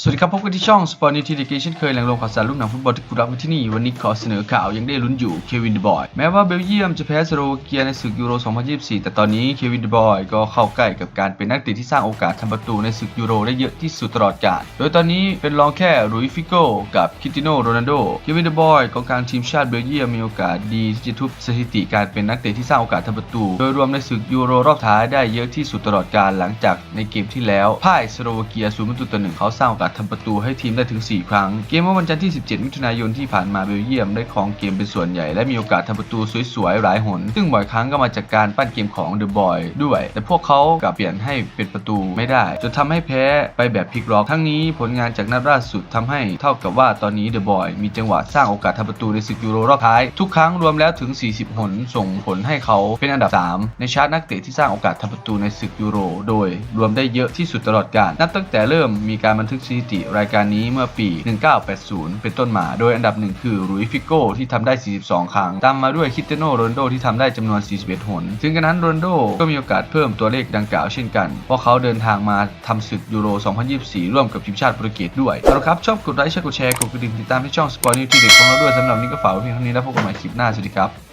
สวัสดีครับ พบกันที่ช่อง Sport News ทีดีเกเช่นเคยแหล่งรวมข่าวสารลูกหนังฟุตบอลที่คุณรักไว้ที่นี่ วันนี้ขอเสนอข่าวยังได้ลุ้นอยู่เควินเดบอยแม้ว่าเบลเยียมจะแพ้สโลวาเกียในศึกยูโร 2024 แต่ตอนนี้เควินเดบอยก็เข้าใกล้กับการเป็นนักเตะที่สร้างโอกาสทำประตูในศึกยูโรได้เยอะที่สุดตลอดกาลโดยตอนนี้เป็นรองแค่ลุยฟิโก้กับคริติโนโรนัลโดเควินเดบอยกองกลางทีมชาติเบลเยียมมีโอกาสดีที่จะทุบสถิติการเป็นนักเตะที่สร้างโอกาสทำประตู โดยรวมในศึกยูโรรอบท้ายได้เยอะที่สุดตลอดกาลหลังจากในเกมที่แล้วพ่ายสโลวาเกีย0ประตูต่อหนึ่งเขาสร้างโอกาสทำประตูให้ทีมได้ถึง 4 ครั้ง เกมเมื่อวันจันทร์ที่ 17 มิถุนายนที่ผ่านมาเบลเยียมได้ครองเกมเป็นส่วนใหญ่และมีโอกาสทำประตูสวยๆ หลายหน ซึ่งบ่อยครั้งก็มาจากการปั้นเกมของเดอะบอยด้วย แต่พวกเขากลับเปลี่ยนให้เป็นประตูไม่ได้จนทำให้แพ้ไปแบบพลิกล็อกทั้งนี้ผลงานจากนัดล่าสุดทำให้เท่ากับว่าตอนนี้เดอะบอยมีจังหวะสร้างโอกาสทำประตูในศึกยูโรรอบท้ายทุกครั้งรวมแล้วถึง 40 หน ส่งผลให้เขาเป็นอันดับ 3 ในชาร์ตนักเตะที่สร้างโอกาสทำประตูในศึกยูโร โดยรวมได้เยอะที่สุดตลอดกาลนับตั้งแต่เริ่มมีการบันทึกสถิติรายการนี้เมื่อปี 1980 เป็นต้นมา โดยอันดับหนึ่งคือรุยฟิโก้ที่ทำได้ 42 ครั้ง ตามมาด้วยคิเตโนโรนโดที่ทำได้จำนวน 41 หน ถึงกระนั้นโรนโดก็มีโอกาสเพิ่มตัวเลขดังกล่าวเช่นกัน เพราะเขาเดินทางมาทำศึกยูโร 2024 ร่วมกับทีมชาติโปรตุเกสด้วยเอาละครับ ชอบกดไลค์ใช่กดแชร์ กดกระดิ่งติดตามที่ช่องสปอร์ตนิวทีเด็ดของเราด้วยสำหรับวันนี้ก็ฝากไว้เพียงเท่านี้แล้วพบกันใหม่คลิปหน้า สวัสดีครับ